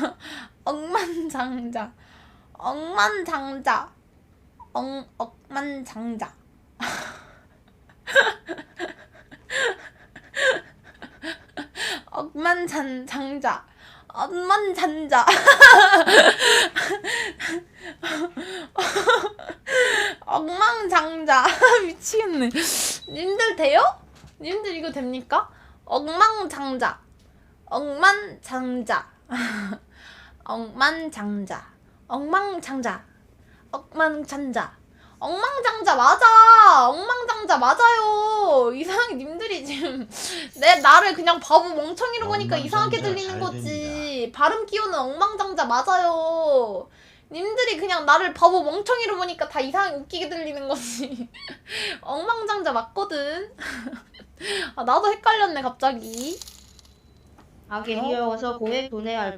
억만장자. 억만장자. 엉 억만장자. 억만장자. 억만장자. 억망장자. 미치겠네. 님들 돼요? 님들 이거 됩니까? 억망장자. 억만장자 억만장자. 억망장자. 억만장자. 억망장자 맞아! 억망장자 맞아요! 이상하게 님들이 지금. 내 나를 그냥 바보 멍청이로 보니까 이상하게 들리는 잘 거지. 발음 끼우는 억망장자 맞아요. 님들이 그냥 나를 바보 멍청이로 보니까 다 이상하게 웃기게 들리는 거지. 억망장자 맞거든. 아 나도 헷갈렸네 갑자기. 악에 귀여워서 고액 돈에 알